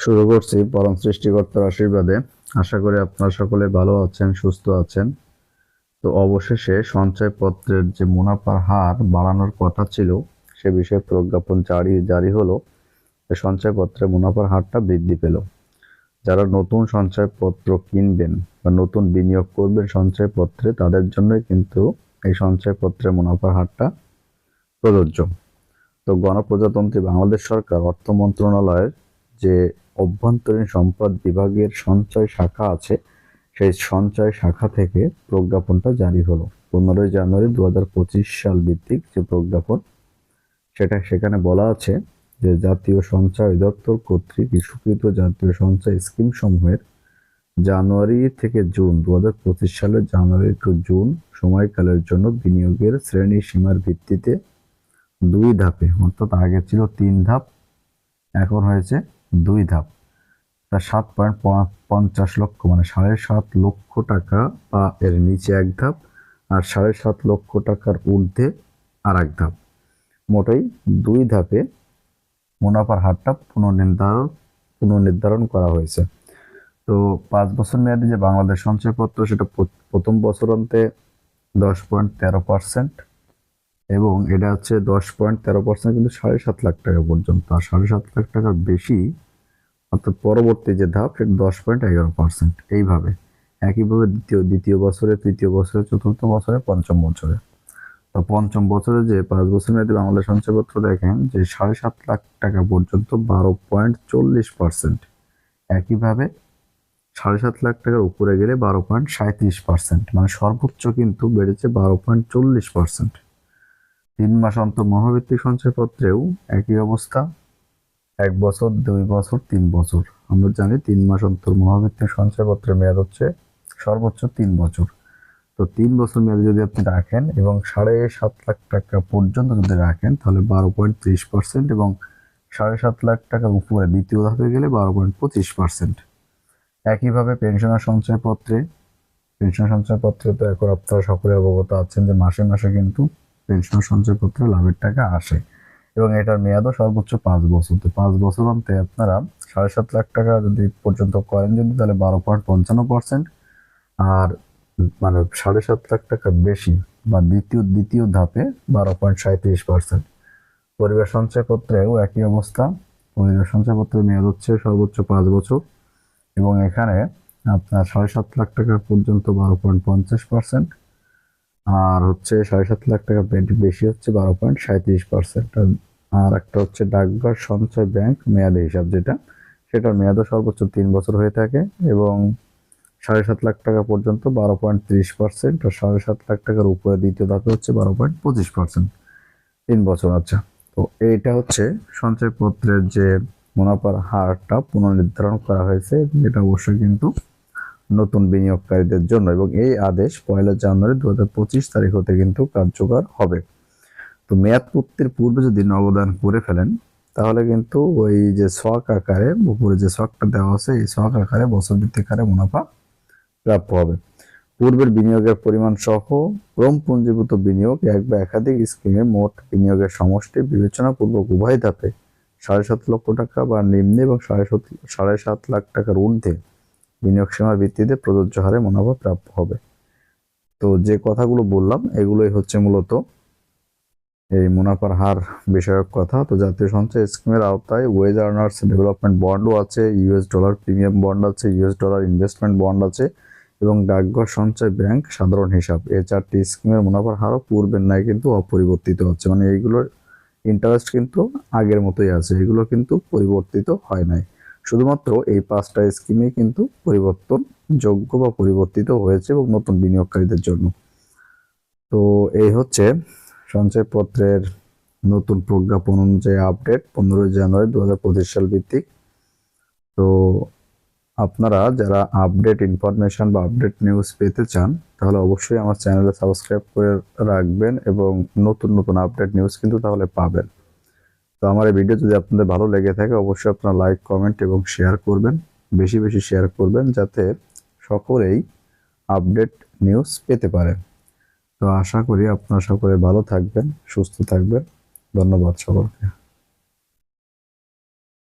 শুরু করছি পরম সৃষ্টিকর্তার আশীর্বাদে। আশা করি আপনারা সকলে ভালো আছেন, সুস্থ আছেন। তো অবশেষে সঞ্চয়পত্রের যে মুনাফার হার বাড়ানোর কথা ছিল, সে বিষয়ে প্রজ্ঞাপন জারি জারি হলো। সঞ্চয়পত্রে মুনাফার হারটা বৃদ্ধি পেল। যারা নতুন সঞ্চয়পত্র কিনবেন বা নতুন বিনিয়োগ করবেন সঞ্চয়পত্রে তাদের জন্যই কিন্তু এই সঞ্চয়পত্রের মুনাফার হারটা প্রযোজ্য। তো গণপ্রজাতন্ত্রী বাংলাদেশ সরকার অর্থ মন্ত্রণালয়ের যে অভ্যন্তরীণ সম্পদ বিভাগের সঞ্চয় শাখা আছে। সেই সঞ্চয় শাখা থেকে প্রজ্ঞাপনটা জারি হলো। পনেরোই জানুয়ারি দু পঁচিশ সাল ভিত্তিক যে প্রজ্ঞাপন, সেটা সেখানে বলা আছে যে জাতীয় সঞ্চয় অধিদপ্তর কর্তৃক ইস্যুকৃত জাতীয় সঞ্চয় স্কিম সমূহের জানুয়ারি থেকে জুন দু সালের জানুয়ারি টু জুন সময়কালের জন্য বিনিয়োগের শ্রেণি সীমার ভিত্তিতে দুই ধাপে, অর্থাৎ আগে ছিল তিন ধাপ, এখন হয়েছে দুই ধাপ। তা সাত পয়েন্ট পঞ্চাশ লক্ষ মানে সাড়ে সাত লক্ষ টাকা বা এর নিচে এক ধাপ আর সাড়ে সাত লক্ষ টাকার ঊর্ধ্বে আর এক ধাপ। মোটেই দুই ধাপে মুনাফার হারটা পুনর্নির্ধারণ পুনর্নির্ধারণ করা হয়েছে। তো পাঁচ বছর মেয়াদী যে বাংলাদেশ সঞ্চয়পত্র, সেটা প্রথম প্রথম বছরান্তে দশ পয়েন্ট তেরো পার্সেন্ট এবং এটা হচ্ছে দশ পয়েন্ট তেরো পার্সেন্ট কিন্তু সাড়ে সাত লাখ টাকা পর্যন্ত। আর সাড়ে সাত লাখ টাকার বেশি, অর্থাৎ পরবর্তী যে ধাপ, সেটা দশ পয়েন্ট এগারো পার্সেন্ট এইভাবে, একইভাবে দ্বিতীয় দ্বিতীয় বছরে, তৃতীয় বছরে, চতুর্থ বছরে, পঞ্চম বছরে। তো পঞ্চম বছরে যে পাঁচ বছর মেয়াদী বাংলাদেশ সঞ্চয়পত্র দেখেন, যে সাড়ে সাত লাখ টাকা পর্যন্ত বারো পয়েন্ট চল্লিশ পার্সেন্ট একইভাবে সাড়ে সাত লাখ টাকার উপরে গেলে বারো পয়েন্ট সাঁত্রিশ পার্সেন্ট মানে সর্বোচ্চ কিন্তু বেড়েছে বারো পয়েন্ট চল্লিশ পার্সেন্ট তিন মাস অন্তর মহাভিত্তিক সঞ্চয়পত্রেও একই অবস্থা। এক বছর, দুই বছর, তিন বছর। আমরা জানি তিন মাস অন্তর মহাভিত্তিক সঞ্চয়পত্রের মেয়াদ হচ্ছে সর্বোচ্চ তিন বছর। তো তিন বছর মেয়াদে যদি আপনি রাখেন এবং সাড়ে সাত লাখ টাকা পর্যন্ত যদি রাখেন, তাহলে বারো পয়েন্ট ত্রিশ পার্সেন্ট এবং সাড়ে সাত লাখ টাকার উপরে দ্বিতীয় ধাপে গেলে বারো পয়েন্ট পঁচিশ পার্সেন্ট। একইভাবে পেনশনার সঞ্চয়পত্রে পেনশন সঞ্চয়পত্রে তো এখন আপনারা সকলে অবগত আছেন যে মাসে মাসে কিন্তু পেনশন সঞ্চয়পত্রে লাভের টাকা আসে। এবং এটার মেয়াদও সর্বোচ্চ পাঁচ বছর। তো পাঁচ বছর অন্তে আপনারা সাড়ে সাত লাখ টাকা যদি পর্যন্ত করেন যদি, তাহলে বারো পয়েন্ট পঞ্চান্ন পার্সেন্ট আর মানে সাড়ে সাত লাখ টাকা বেশি বা দ্বিতীয় দ্বিতীয় ধাপে বারো পয়েন্ট সাঁত্রিশ পার্সেন্ট পরিবার সঞ্চয়পত্রেও একই অবস্থা। পরিবার সঞ্চয়পত্রের মেয়াদ হচ্ছে সর্বোচ্চ পাঁচ বছর। এবং এখানে আপনার সাড়ে সাত লাখ টাকা পর্যন্ত বারো পয়েন্ট পঞ্চাশ পার্সেন্ট আর হচ্ছে সাড়ে সাত লাখ টাকা বেশি হচ্ছে বারো পয়েন্ট সাঁত্রিশ পার্সেন্ট আর একটা হচ্ছে ডাকঘর সঞ্চয় ব্যাংক মেয়াদি হিসাব যেটা, সেটার মেয়াদও সর্বোচ্চ তিন বছর হয়ে থাকে এবং সাড়ে সাত লাখ টাকা পর্যন্ত বারো পয়েন্ট ত্রিশ পার্সেন্ট আর সাড়ে সাত লাখ টাকার উপরে দ্বিতীয় ধাপে হচ্ছে বারো পয়েন্ট পঁচিশ পার্সেন্ট তিন বছর আচ্ছা। তো এইটা হচ্ছে সঞ্চয়পত্রের যে মুনাফার হারটা পুনর্নির্ধারণ করা হয়েছে এটা অবশ্যই কিন্তু নতুন বিনিয়োগকারীদের জন্য এবং এই আদেশ পয়লা জানুয়ারি দু হাজার পঁচিশ তারিখ হতে কিন্তু কার্যকর হবে। তো মেয়াদ পূর্তির পূর্বে যদি নবদান করে ফেলেন, তাহলে কিন্তু ওই যে শখ আকারে, উপরে যে শখটা দেওয়া আছে, এই শখ আকারে, বছর ভিত্তিক হারে মুনাফা প্রাপ্য হবে। পূর্বের বিনিয়োগের পরিমাণ সহ ক্রম পুঞ্জীভূত বিনিয়োগ এক বা একাধিক স্কিমে মোট বিনিয়োগের সমষ্টি বিবেচনাপূর্বক উভয় ধাপে সাড়ে সাত লক্ষ টাকা বা নিম্নে এবং সাড়ে সাত সাড়ে সাত লাখ টাকার ঊর্ধ্বে বিনিয়োগ সীমার ভিত্তিতে প্রযোজ্য হারে মুনাফা প্রাপ্য হবে। তো যে কথাগুলো বললাম, এগুলোই হচ্ছে মূলত এই মুনাফার হার বিষয়ক কথা। তো জাতীয় সঞ্চয় স্কিমের আওতায় ওয়েজ আর্নার্স ডেভেলপমেন্ট বন্ডও আছে ইউএস ডলার প্রিমিয়াম বন্ড আছে ইউএস ডলার ইনভেস্টমেন্ট বন্ড আছে এবং ডাকঘর সঞ্চয় ব্যাংক সাধারণ হিসাব। এই চারটি স্কিমের মুনাফার হারও পূর্বের ন্যায় কিন্তু অপরিবর্তিত হচ্ছে। মানে এইগুলোর ইন্টারেস্ট কিন্তু আগের মতোই আছে, এগুলো কিন্তু পরিবর্তিত হয় নাই। শুধুমাত্র এই পাঁচটা স্কিমে কিন্তু পরিবর্তন যোগ্য বা পরিবর্তিত হয়েছে এবং নতুন বিনিয়োগকারীদের জন্য। তো এই হচ্ছে সঞ্চয়পত্রের নতুন প্রজ্ঞাপন অনুযায়ী আপডেট পনেরোই জানুয়ারি দু হাজার পঁচিশ সাল ভিত্তিক। তো আপনারা যারা আপডেট ইনফরমেশন বা আপডেট নিউজ পেতে চান, তাহলে অবশ্যই আমার চ্যানেলে সাবস্ক্রাইব করে রাখবেন এবং নতুন নতুন আপডেট নিউজ কিন্তু তাহলে পাবেন। তো আমার এই ভিডিও যদি আপনাদের ভালো লেগে থাকে, অবশ্যই আপনারা লাইক কমেন্ট এবং শেয়ার করবেন। বেশি বেশি শেয়ার করবেন যাতে সকলেই আপডেট নিউজ পেতে পারেন। তো আশা করি আপনারা সকলে ভালো থাকবেন, সুস্থ থাকবেন। ধন্যবাদ সকলকে।